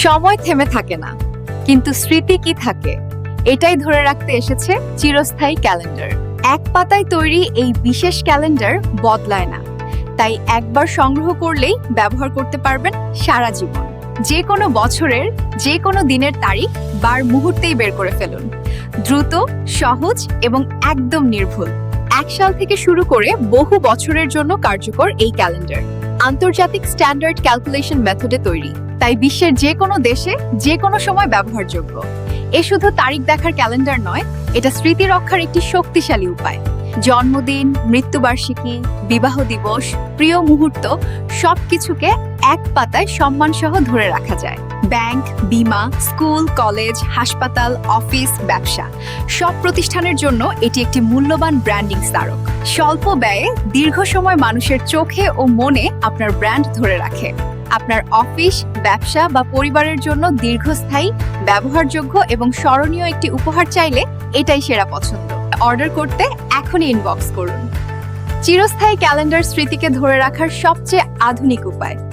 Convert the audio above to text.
সময় থেমে থাকে না। কিন্তু স্মৃতি কি থাকে? এটাই ধরে রাখতে এসেছে চিরস্থায়ী ক্যালেন্ডার। এক পাতায় তৈরি এই বিশেষ ক্যালেন্ডার বদলায় না। তাই একবার সংগ্রহ করলেই ব্যবহার করতে পারবেন সারা জীবন। যে কোনো বছরের, যে কোনো দিনের তারিখ বার মুহূর্তেই বের করে ফেলুন। দ্রুত, সহজ এবং একদম নির্ভুল। এক সাল থেকে শুরু করে বহু বছরের জন্য কার্যকর এই ক্যালেন্ডার। আন্তর্জাতিক স্ট্যান্ডার্ড ক্যালকুলেশন মেথডে তৈরি। তাই বিশ্বের যে কোনো দেশে যে কোনো সময় ব্যবহারযোগ্য। এ শুধু তারিখ দেখার ক্যালেন্ডার নয়, এটা স্মৃতি রক্ষার একটি শক্তিশালী উপায়। জন্মদিন, মৃত্যুবার্ষিকী, বিবাহ দিবস, প্রিয় মুহূর্ত সব কিছুকে এক পাতায় সম্মান সহ ধরে রাখা যায়। ব্যাংক, বিমা, স্কুল, কলেজ, হাসপাতাল, অফিস, ব্যবসা সব প্রতিষ্ঠানের জন্য এটি একটি মূল্যবান ব্র্যান্ডিং স্মারক। স্বল্প ব্যয়ে দীর্ঘ সময় মানুষের চোখে ও মনে আপনার ব্র্যান্ড ধরে রাখে। আপনার অফিস, ব্যবসা বা পরিবারের জন্য দীর্ঘস্থায়ী, ব্যবহারযোগ্য এবং স্মরণীয় একটি উপহার চাইলে এটাই সেরা পছন্দ। অর্ডার করতে এখনই ইনবক্স করুন। চিরস্থায়ী ক্যালেন্ডার স্মৃতিকে ধরে রাখার সবচেয়ে আধুনিক উপায়।